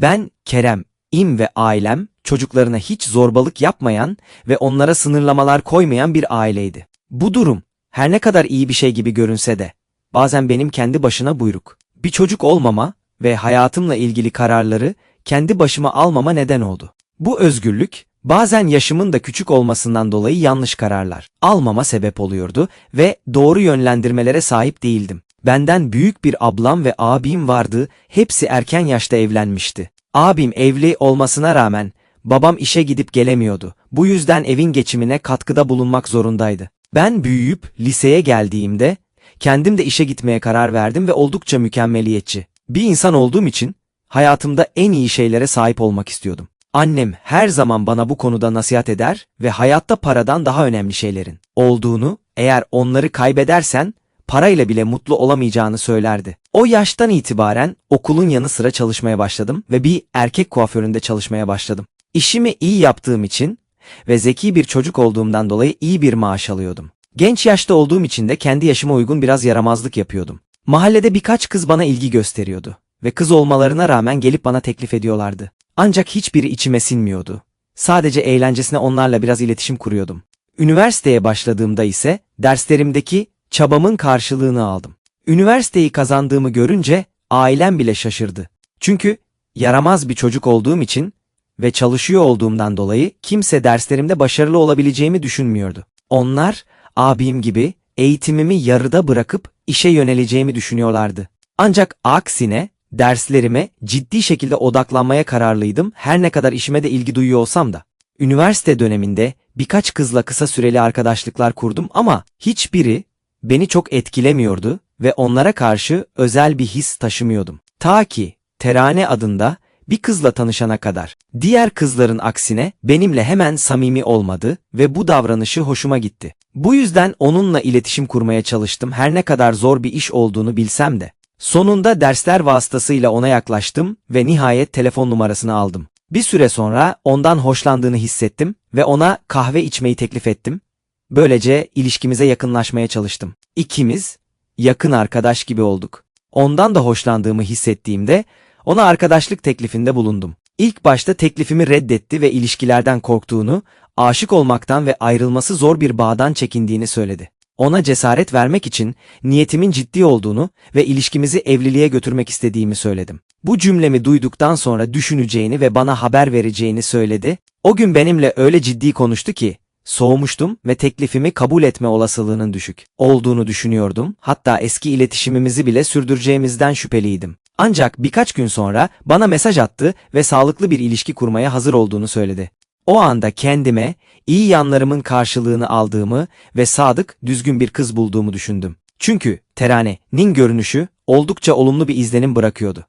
Ben, Kerem, İm ve ailem çocuklarına hiç zorbalık yapmayan ve onlara sınırlamalar koymayan bir aileydi. Bu durum her ne kadar iyi bir şey gibi görünse de bazen benim kendi başına buyruk. Bir çocuk olmama ve hayatımla ilgili kararları kendi başıma almama neden oldu. Bu özgürlük bazen yaşımın da küçük olmasından dolayı yanlış kararlar almama sebep oluyordu ve doğru yönlendirmelere sahip değildim. Benden büyük bir ablam ve abim vardı, hepsi erken yaşta evlenmişti. Abim evli olmasına rağmen babam işe gidip gelemiyordu. Bu yüzden evin geçimine katkıda bulunmak zorundaydı. Ben büyüyüp liseye geldiğimde kendim de işe gitmeye karar verdim ve oldukça mükemmeliyetçi. Bir insan olduğum için hayatımda en iyi şeylere sahip olmak istiyordum. Annem her zaman bana bu konuda nasihat eder ve hayatta paradan daha önemli şeylerin olduğunu, eğer onları kaybedersen parayla bile mutlu olamayacağını söylerdi. O yaştan itibaren okulun yanı sıra çalışmaya başladım ve bir erkek kuaföründe çalışmaya başladım. İşimi iyi yaptığım için ve zeki bir çocuk olduğumdan dolayı iyi bir maaş alıyordum. Genç yaşta olduğum için de kendi yaşıma uygun biraz yaramazlık yapıyordum. Mahallede birkaç kız bana ilgi gösteriyordu ve kız olmalarına rağmen gelip bana teklif ediyorlardı. Ancak hiçbiri içime sinmiyordu. Sadece eğlencesine onlarla biraz iletişim kuruyordum. Üniversiteye başladığımda ise derslerimdeki çabamın karşılığını aldım. Üniversiteyi kazandığımı görünce ailem bile şaşırdı. Çünkü yaramaz bir çocuk olduğum için ve çalışıyor olduğumdan dolayı kimse derslerimde başarılı olabileceğimi düşünmüyordu. Onlar abim gibi eğitimimi yarıda bırakıp işe yöneleceğimi düşünüyorlardı. Ancak aksine derslerime ciddi şekilde odaklanmaya kararlıydım her ne kadar işime de ilgi duyuyor olsam da. Üniversite döneminde birkaç kızla kısa süreli arkadaşlıklar kurdum ama hiçbiri beni çok etkilemiyordu ve onlara karşı özel bir his taşımıyordum. Ta ki Terane adında bir kızla tanışana kadar. Diğer kızların aksine benimle hemen samimi olmadı ve bu davranışı hoşuma gitti. Bu yüzden onunla iletişim kurmaya çalıştım her ne kadar zor bir iş olduğunu bilsem de. Sonunda dersler vasıtasıyla ona yaklaştım ve nihayet telefon numarasını aldım. Bir süre sonra ondan hoşlandığını hissettim ve ona kahve içmeyi teklif ettim. Böylece ilişkimize yakınlaşmaya çalıştım. İkimiz yakın arkadaş gibi olduk. Ondan da hoşlandığımı hissettiğimde ona arkadaşlık teklifinde bulundum. İlk başta teklifimi reddetti ve ilişkilerden korktuğunu, aşık olmaktan ve ayrılması zor bir bağdan çekindiğini söyledi. Ona cesaret vermek için niyetimin ciddi olduğunu ve ilişkimizi evliliğe götürmek istediğimi söyledim. Bu cümlemi duyduktan sonra düşüneceğini ve bana haber vereceğini söyledi. O gün benimle öyle ciddi konuştu ki soğumuştum ve teklifimi kabul etme olasılığının düşük olduğunu düşünüyordum. Hatta eski iletişimimizi bile sürdüreceğimizden şüpheliydim. Ancak birkaç gün sonra bana mesaj attı ve sağlıklı bir ilişki kurmaya hazır olduğunu söyledi. O anda kendime iyi yanlarımın karşılığını aldığımı ve sadık, düzgün bir kız bulduğumu düşündüm. Çünkü Terane'nin görünüşü oldukça olumlu bir izlenim bırakıyordu.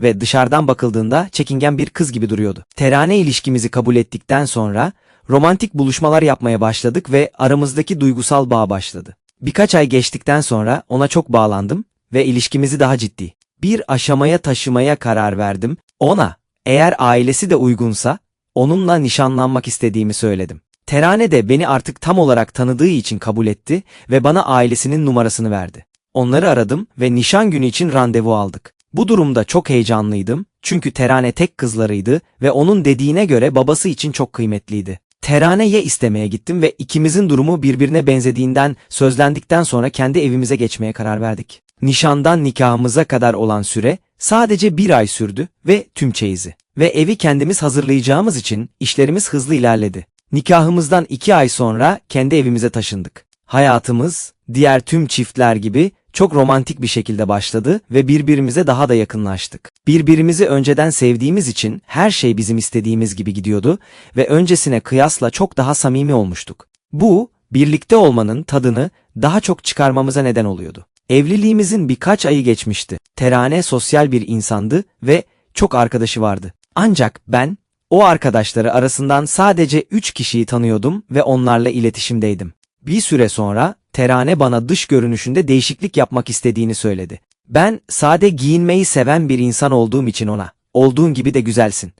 Ve dışarıdan bakıldığında çekingen bir kız gibi duruyordu. Terane ilişkimizi kabul ettikten sonra romantik buluşmalar yapmaya başladık ve aramızdaki duygusal bağ başladı. Birkaç ay geçtikten sonra ona çok bağlandım ve ilişkimizi daha ciddi bir aşamaya taşımaya karar verdim. Ona eğer ailesi de uygunsa onunla nişanlanmak istediğimi söyledim. Terane de beni artık tam olarak tanıdığı için kabul etti ve bana ailesinin numarasını verdi. Onları aradım ve nişan günü için randevu aldık. Bu durumda çok heyecanlıydım çünkü Terane tek kızlarıydı ve onun dediğine göre babası için çok kıymetliydi. Terane'ye istemeye gittim ve ikimizin durumu birbirine benzediğinden sözlendikten sonra kendi evimize geçmeye karar verdik. Nişandan nikahımıza kadar olan süre sadece bir ay sürdü ve tüm çeyizi. Ve evi kendimiz hazırlayacağımız için işlerimiz hızlı ilerledi. Nikahımızdan iki ay sonra kendi evimize taşındık. Hayatımız diğer tüm çiftler gibi çok romantik bir şekilde başladı ve birbirimize daha da yakınlaştık. Birbirimizi önceden sevdiğimiz için her şey bizim istediğimiz gibi gidiyordu ve öncesine kıyasla çok daha samimi olmuştuk. Bu, birlikte olmanın tadını daha çok çıkarmamıza neden oluyordu. Evliliğimizin birkaç ayı geçmişti. Terane sosyal bir insandı ve çok arkadaşı vardı. Ancak ben o arkadaşları arasından sadece üç kişiyi tanıyordum ve onlarla iletişimdeydim. Bir süre sonra Terane bana dış görünüşünde değişiklik yapmak istediğini söyledi. Ben sade giyinmeyi seven bir insan olduğum için ona, olduğun gibi de güzelsin,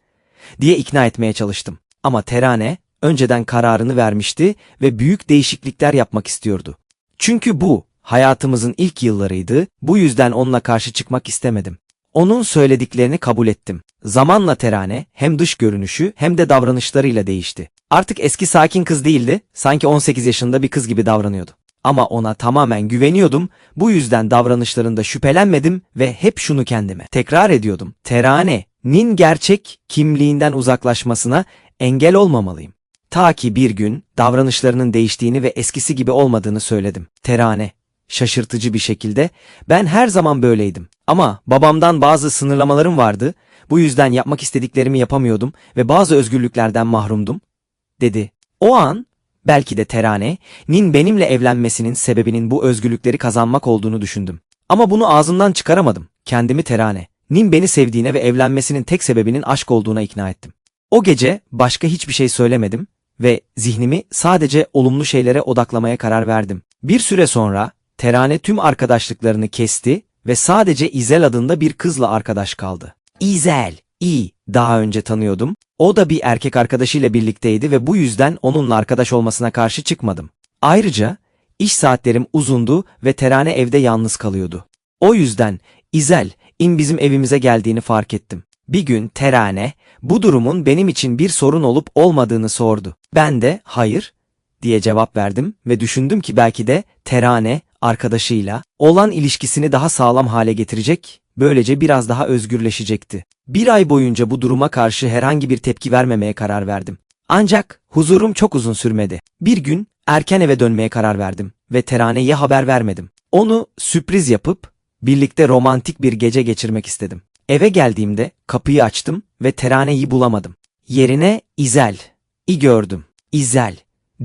diye ikna etmeye çalıştım. Ama Terane önceden kararını vermişti ve büyük değişiklikler yapmak istiyordu. Çünkü bu hayatımızın ilk yıllarıydı, bu yüzden onunla karşı çıkmak istemedim. Onun söylediklerini kabul ettim. Zamanla Terane hem dış görünüşü hem de davranışlarıyla değişti. Artık eski sakin kız değildi, sanki 18 yaşında bir kız gibi davranıyordu. Ama ona tamamen güveniyordum, bu yüzden davranışlarında şüphelenmedim ve hep şunu kendime tekrar ediyordum. Terane'nin gerçek kimliğinden uzaklaşmasına engel olmamalıyım. Ta ki bir gün davranışlarının değiştiğini ve eskisi gibi olmadığını söyledim. Terane, şaşırtıcı bir şekilde, ben her zaman böyleydim. Ama babamdan bazı sınırlamalarım vardı, bu yüzden yapmak istediklerimi yapamıyordum ve bazı özgürlüklerden mahrumdum, dedi. O an, belki de Terane'nin benimle evlenmesinin sebebinin bu özgürlükleri kazanmak olduğunu düşündüm. Ama bunu ağzımdan çıkaramadım. Kendimi Terane'nin beni sevdiğine ve evlenmesinin tek sebebinin aşk olduğuna ikna ettim. O gece başka hiçbir şey söylemedim ve zihnimi sadece olumlu şeylere odaklamaya karar verdim. Bir süre sonra Terane tüm arkadaşlıklarını kesti ve sadece İzel adında bir kızla arkadaş kaldı. İzel, iyi, daha önce tanıyordum. O da bir erkek arkadaşıyla birlikteydi ve bu yüzden onunla arkadaş olmasına karşı çıkmadım. Ayrıca iş saatlerim uzundu ve Terane evde yalnız kalıyordu. O yüzden İzel, in bizim evimize geldiğini fark ettim. Bir gün Terane, bu durumun benim için bir sorun olup olmadığını sordu. Ben de hayır diye cevap verdim ve düşündüm ki belki de Terane arkadaşıyla olan ilişkisini daha sağlam hale getirecek, böylece biraz daha özgürleşecekti. Bir ay boyunca bu duruma karşı herhangi bir tepki vermemeye karar verdim. Ancak huzurum çok uzun sürmedi. Bir gün erken eve dönmeye karar verdim ve Terane'ye haber vermedim. Onu sürpriz yapıp birlikte romantik bir gece geçirmek istedim. Eve geldiğimde kapıyı açtım ve Terane'yi bulamadım. Yerine İzel'i gördüm. İzel,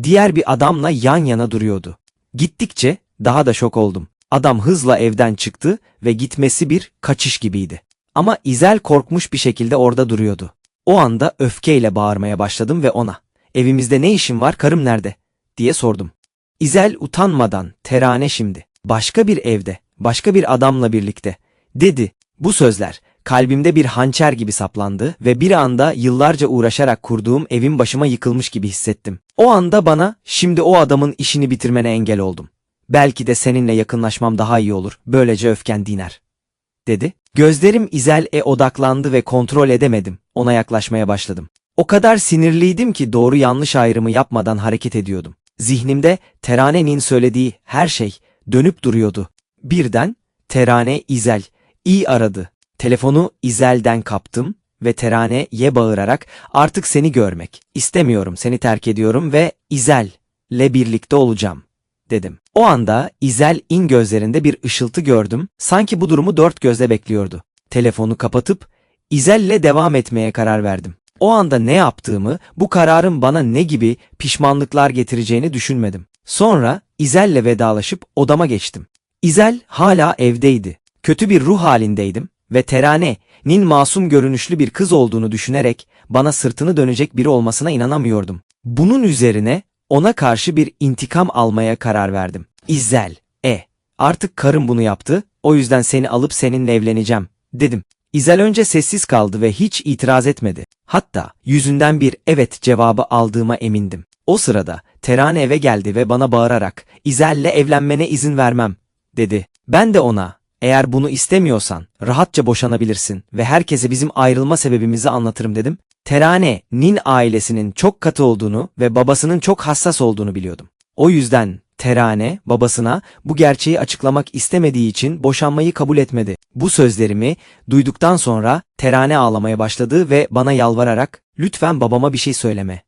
diğer bir adamla yan yana duruyordu. Gittikçe daha da şok oldum. Adam hızla evden çıktı ve gitmesi bir kaçış gibiydi. Ama İzel korkmuş bir şekilde orada duruyordu. O anda öfkeyle bağırmaya başladım ve ona, evimizde ne işin var karım nerede? diye sordum. İzel utanmadan, terane şimdi, başka bir evde, başka bir adamla birlikte, dedi. Bu sözler, kalbimde bir hançer gibi saplandı ve bir anda yıllarca uğraşarak kurduğum evim başıma yıkılmış gibi hissettim. O anda bana, şimdi o adamın işini bitirmene engel oldum. Belki de seninle yakınlaşmam daha iyi olur, böylece öfken diner. Dedi. Gözlerim İzel'e odaklandı ve kontrol edemedim. Ona yaklaşmaya başladım. O kadar sinirliydim ki doğru yanlış ayrımı yapmadan hareket ediyordum. Zihnimde Terane'nin söylediği her şey dönüp duruyordu. Birden Terane İzel iyi aradı. Telefonu İzel'den kaptım ve Terane'ye bağırarak artık seni görmek istemiyorum seni terk ediyorum ve İzel'le birlikte olacağım dedim. O anda İzel in gözlerinde bir ışıltı gördüm, sanki bu durumu dört gözle bekliyordu. Telefonu kapatıp İzel'le devam etmeye karar verdim. O anda ne yaptığımı, bu kararın bana ne gibi pişmanlıklar getireceğini düşünmedim. Sonra İzel'le vedalaşıp odama geçtim. İzel hala evdeydi. Kötü bir ruh halindeydim ve Terane'nin masum görünüşlü bir kız olduğunu düşünerek bana sırtını dönecek biri olmasına inanamıyordum. Bunun üzerine ona karşı bir intikam almaya karar verdim. İzel, e, artık karım bunu yaptı, o yüzden seni alıp seninle evleneceğim, dedim. İzel önce sessiz kaldı ve hiç itiraz etmedi. Hatta yüzünden bir evet cevabı aldığıma emindim. O sırada Terane eve geldi ve bana bağırarak İzel'le evlenmene izin vermem, dedi. Ben de ona eğer bunu istemiyorsan rahatça boşanabilirsin ve herkese bizim ayrılma sebebimizi anlatırım dedim. Terane'nin ailesinin çok katı olduğunu ve babasının çok hassas olduğunu biliyordum. O yüzden Terane babasına bu gerçeği açıklamak istemediği için boşanmayı kabul etmedi. Bu sözlerimi duyduktan sonra Terane ağlamaya başladı ve bana yalvararak lütfen babama bir şey söyleme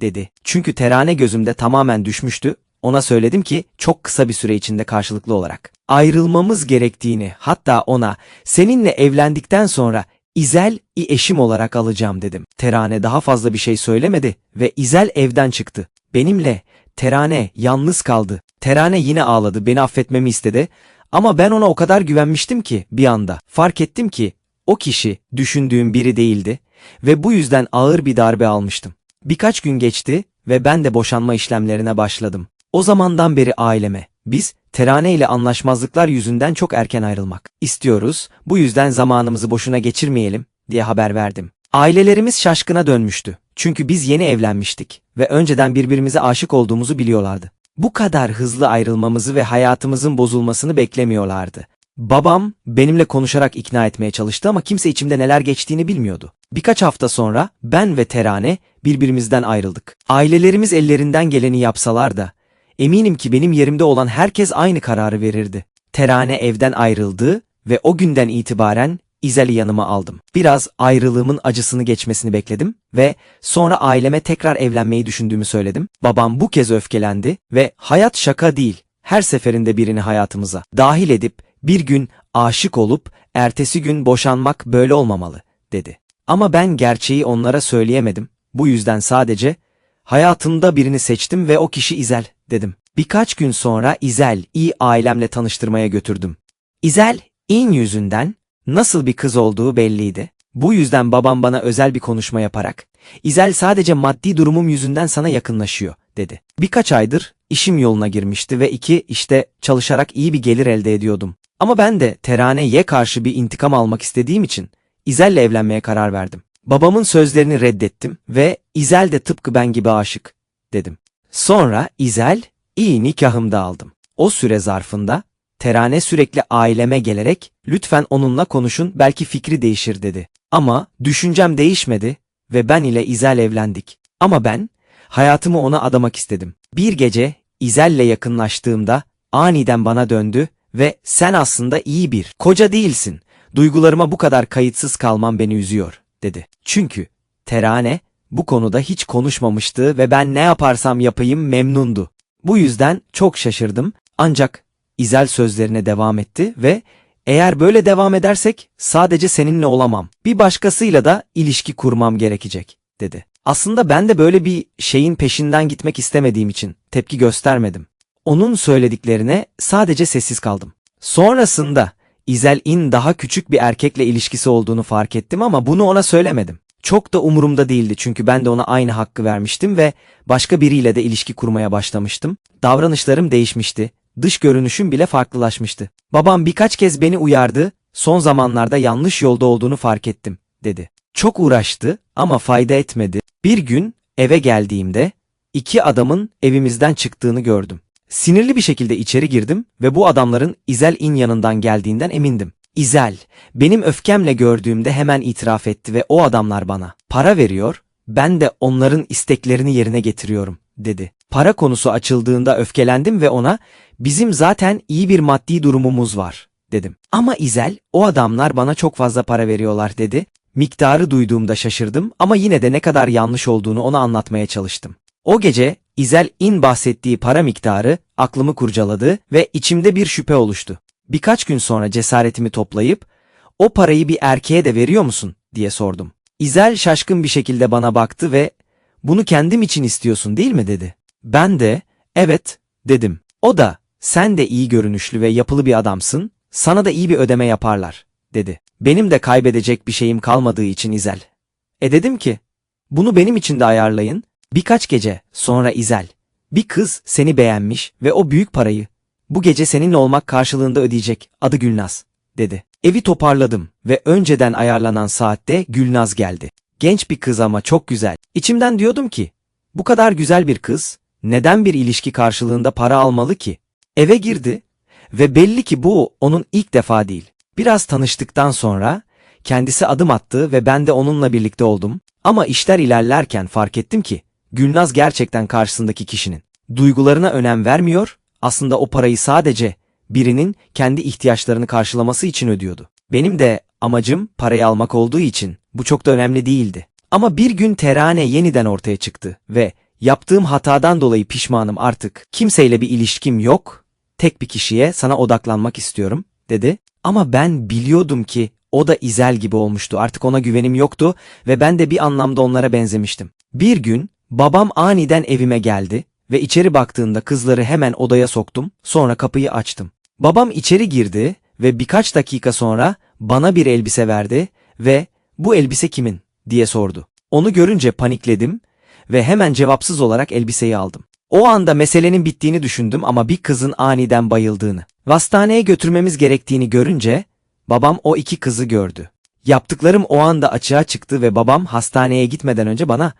dedi. Çünkü Terane gözümde tamamen düşmüştü. Ona söyledim ki çok kısa bir süre içinde karşılıklı olarak ayrılmamız gerektiğini hatta ona seninle evlendikten sonra İzel'i eşim olarak alacağım dedim. Terane daha fazla bir şey söylemedi ve İzel evden çıktı. Benimle Terane yalnız kaldı. Terane yine ağladı, beni affetmemi istedi. Ama ben ona o kadar güvenmiştim ki bir anda. Fark ettim ki o kişi düşündüğüm biri değildi ve bu yüzden ağır bir darbe almıştım. Birkaç gün geçti ve ben de boşanma işlemlerine başladım. O zamandan beri aileme, biz Terane ile anlaşmazlıklar yüzünden çok erken ayrılmak istiyoruz. Bu yüzden zamanımızı boşuna geçirmeyelim diye haber verdim. Ailelerimiz şaşkına dönmüştü. Çünkü biz yeni evlenmiştik ve önceden birbirimize aşık olduğumuzu biliyorlardı. Bu kadar hızlı ayrılmamızı ve hayatımızın bozulmasını beklemiyorlardı. Babam benimle konuşarak ikna etmeye çalıştı ama kimse içimde neler geçtiğini bilmiyordu. Birkaç hafta sonra ben ve Terane birbirimizden ayrıldık. Ailelerimiz ellerinden geleni yapsalar da eminim ki benim yerimde olan herkes aynı kararı verirdi. Terane evden ayrıldı ve o günden itibaren İzel'i yanıma aldım. Biraz ayrılığımın acısını geçmesini bekledim ve sonra aileme tekrar evlenmeyi düşündüğümü söyledim. Babam bu kez öfkelendi ve hayat şaka değil, her seferinde birini hayatımıza dahil edip bir gün aşık olup ertesi gün boşanmak böyle olmamalı dedi. Ama ben gerçeği onlara söyleyemedim. Bu yüzden sadece hayatımda birini seçtim ve o kişi İzel dedim. Birkaç gün sonra İzel iyi ailemle tanıştırmaya götürdüm. İzel in yüzünden nasıl bir kız olduğu belliydi. Bu yüzden babam bana özel bir konuşma yaparak İzel sadece maddi durumum yüzünden sana yakınlaşıyor dedi. Birkaç aydır işim yoluna girmişti ve iki işte çalışarak iyi bir gelir elde ediyordum. Ama ben de Terane'ye karşı bir intikam almak istediğim için İzel'le evlenmeye karar verdim. Babamın sözlerini reddettim ve İzel de tıpkı ben gibi aşık dedim. Sonra İzel iyi nikahımda aldım. O süre zarfında Terane sürekli aileme gelerek lütfen onunla konuşun belki fikri değişir dedi. Ama düşüncem değişmedi ve ben ile İzel evlendik. Ama ben hayatımı ona adamak istedim. Bir gece İzel'le yakınlaştığımda aniden bana döndü ve sen aslında iyi bir koca değilsin. Duygularıma bu kadar kayıtsız kalman beni üzüyor dedi. Çünkü Terane bu konuda hiç konuşmamıştı ve ben ne yaparsam yapayım memnundu. Bu yüzden çok şaşırdım ancak İzel sözlerine devam etti ve eğer böyle devam edersek sadece seninle olamam. Bir başkasıyla da ilişki kurmam gerekecek dedi. Aslında ben de böyle bir şeyin peşinden gitmek istemediğim için tepki göstermedim. Onun söylediklerine sadece sessiz kaldım. Sonrasında İzel'in daha küçük bir erkekle ilişkisi olduğunu fark ettim ama bunu ona söylemedim. Çok da umurumda değildi çünkü ben de ona aynı hakkı vermiştim ve başka biriyle de ilişki kurmaya başlamıştım. Davranışlarım değişmişti. Dış görünüşüm bile farklılaşmıştı. Babam birkaç kez beni uyardı, son zamanlarda yanlış yolda olduğunu fark ettim, dedi. Çok uğraştı ama fayda etmedi. Bir gün eve geldiğimde iki adamın evimizden çıktığını gördüm. Sinirli bir şekilde içeri girdim ve bu adamların İzel in yanından geldiğinden emindim. İzel, benim öfkemle gördüğümde hemen itiraf etti ve o adamlar bana para veriyor, ben de onların isteklerini yerine getiriyorum, dedi. Para konusu açıldığında öfkelendim ve ona bizim zaten iyi bir maddi durumumuz var, dedim. Ama İzel, o adamlar bana çok fazla para veriyorlar dedi. Miktarı duyduğumda şaşırdım ama yine de ne kadar yanlış olduğunu ona anlatmaya çalıştım. O gece İzel in bahsettiği para miktarı aklımı kurcaladı ve içimde bir şüphe oluştu. Birkaç gün sonra cesaretimi toplayıp o parayı bir erkeğe de veriyor musun diye sordum. İzel şaşkın bir şekilde bana baktı ve bunu kendim için istiyorsun değil mi dedi. Ben de evet dedim. O da sen de iyi görünüşlü ve yapılı bir adamsın, sana da iyi bir ödeme yaparlar dedi. Benim de kaybedecek bir şeyim kalmadığı için İzel. E dedim ki bunu benim için de ayarlayın Birkaç gece sonra İzel, bir kız seni beğenmiş ve o büyük parayı bu gece seninle olmak karşılığında ödeyecek adı Gülnaz, dedi. Evi toparladım ve önceden ayarlanan saatte Gülnaz geldi. Genç bir kız ama çok güzel. İçimden diyordum ki, bu kadar güzel bir kız neden bir ilişki karşılığında para almalı ki? Eve girdi ve belli ki bu onun ilk defa değil. Biraz tanıştıktan sonra kendisi adım attı ve ben de onunla birlikte oldum. Ama işler ilerlerken fark ettim ki Gülnaz gerçekten karşısındaki kişinin duygularına önem vermiyor, aslında o parayı sadece birinin kendi ihtiyaçlarını karşılaması için ödüyordu. Benim de amacım parayı almak olduğu için bu çok da önemli değildi. Ama bir gün terane yeniden ortaya çıktı ve yaptığım hatadan dolayı pişmanım artık. Kimseyle bir ilişkim yok, tek bir kişiye sana odaklanmak istiyorum dedi. Ama ben biliyordum ki o da İzel gibi olmuştu. Artık ona güvenim yoktu ve ben de bir anlamda onlara benzemiştim. Bir gün Babam aniden evime geldi ve içeri baktığında kızları hemen odaya soktum, sonra kapıyı açtım. Babam içeri girdi ve birkaç dakika sonra bana bir elbise verdi ve bu elbise kimin diye sordu. Onu görünce panikledim ve hemen cevapsız olarak elbiseyi aldım. O anda meselenin bittiğini düşündüm ama bir kızın aniden bayıldığını. Hastaneye götürmemiz gerektiğini görünce babam o iki kızı gördü. Yaptıklarım o anda açığa çıktı ve babam hastaneye gitmeden önce bana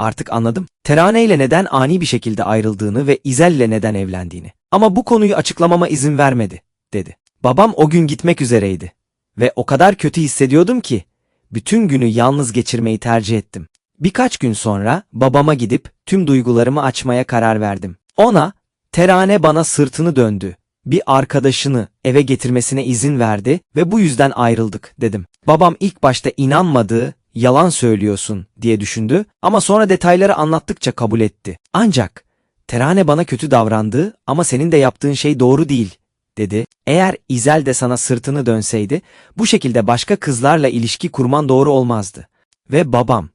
Artık anladım. Terane ile neden ani bir şekilde ayrıldığını ve İzel ile neden evlendiğini. Ama bu konuyu açıklamama izin vermedi, dedi. Babam o gün gitmek üzereydi. Ve o kadar kötü hissediyordum ki, bütün günü yalnız geçirmeyi tercih ettim. Birkaç gün sonra babama gidip tüm duygularımı açmaya karar verdim. Ona, terane bana sırtını döndü. Bir arkadaşını eve getirmesine izin verdi ve bu yüzden ayrıldık dedim. Babam ilk başta inanmadığı, yalan söylüyorsun diye düşündü ama sonra detayları anlattıkça kabul etti. Ancak terane bana kötü davrandı ama senin de yaptığın şey doğru değil dedi. Eğer İzel de sana sırtını dönseydi bu şekilde başka kızlarla ilişki kurman doğru olmazdı. Ve babam,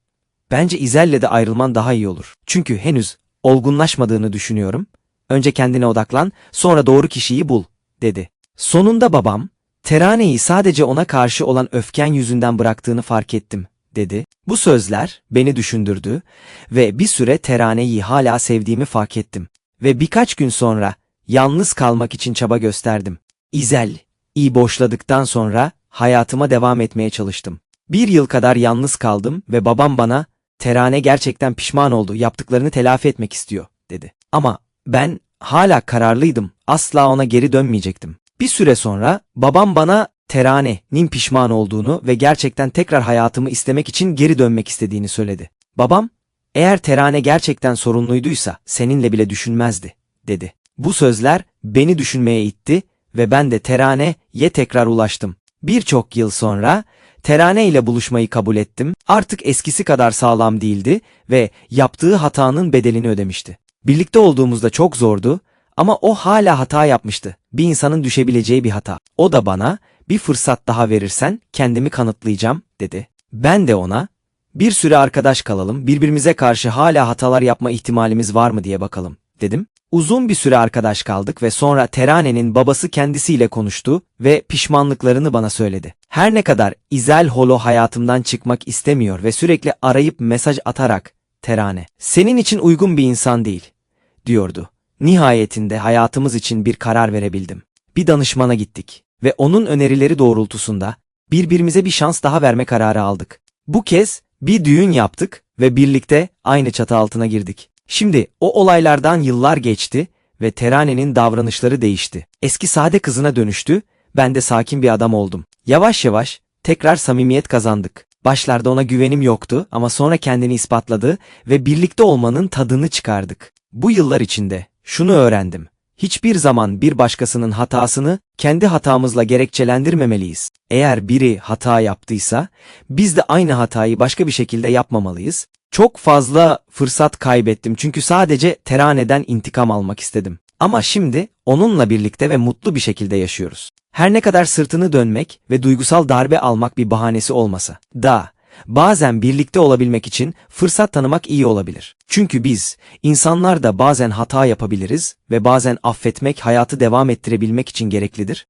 bence İzel'le de ayrılman daha iyi olur. Çünkü henüz olgunlaşmadığını düşünüyorum. Önce kendine odaklan, sonra doğru kişiyi bul, dedi. Sonunda babam, teraneyi sadece ona karşı olan öfken yüzünden bıraktığını fark ettim, dedi. Bu sözler beni düşündürdü ve bir süre teraneyi hala sevdiğimi fark ettim. Ve birkaç gün sonra yalnız kalmak için çaba gösterdim. İzel, iyi boşladıktan sonra hayatıma devam etmeye çalıştım. Bir yıl kadar yalnız kaldım ve babam bana, Terane gerçekten pişman oldu, yaptıklarını telafi etmek istiyor, dedi. Ama ben hala kararlıydım, asla ona geri dönmeyecektim. Bir süre sonra babam bana Terane'nin pişman olduğunu ve gerçekten tekrar hayatımı istemek için geri dönmek istediğini söyledi. Babam, eğer Terane gerçekten sorunluyduysa seninle bile düşünmezdi, dedi. Bu sözler beni düşünmeye itti ve ben de Terane'ye tekrar ulaştım. Birçok yıl sonra Terane ile buluşmayı kabul ettim. Artık eskisi kadar sağlam değildi ve yaptığı hatanın bedelini ödemişti. Birlikte olduğumuzda çok zordu ama o hala hata yapmıştı. Bir insanın düşebileceği bir hata. O da bana bir fırsat daha verirsen kendimi kanıtlayacağım dedi. Ben de ona bir süre arkadaş kalalım, birbirimize karşı hala hatalar yapma ihtimalimiz var mı diye bakalım dedim. Uzun bir süre arkadaş kaldık ve sonra Terane'nin babası kendisiyle konuştu ve pişmanlıklarını bana söyledi. Her ne kadar İzel Holo hayatımdan çıkmak istemiyor ve sürekli arayıp mesaj atarak Terane, senin için uygun bir insan değil, diyordu. Nihayetinde hayatımız için bir karar verebildim. Bir danışmana gittik ve onun önerileri doğrultusunda birbirimize bir şans daha verme kararı aldık. Bu kez bir düğün yaptık ve birlikte aynı çatı altına girdik. Şimdi o olaylardan yıllar geçti ve Terane'nin davranışları değişti. Eski sade kızına dönüştü, ben de sakin bir adam oldum. Yavaş yavaş tekrar samimiyet kazandık. Başlarda ona güvenim yoktu ama sonra kendini ispatladı ve birlikte olmanın tadını çıkardık. Bu yıllar içinde şunu öğrendim. Hiçbir zaman bir başkasının hatasını kendi hatamızla gerekçelendirmemeliyiz. Eğer biri hata yaptıysa biz de aynı hatayı başka bir şekilde yapmamalıyız. Çok fazla fırsat kaybettim çünkü sadece Terane'den intikam almak istedim. Ama şimdi onunla birlikte ve mutlu bir şekilde yaşıyoruz. Her ne kadar sırtını dönmek ve duygusal darbe almak bir bahanesi olmasa da bazen birlikte olabilmek için fırsat tanımak iyi olabilir. Çünkü biz insanlar da bazen hata yapabiliriz ve bazen affetmek hayatı devam ettirebilmek için gereklidir.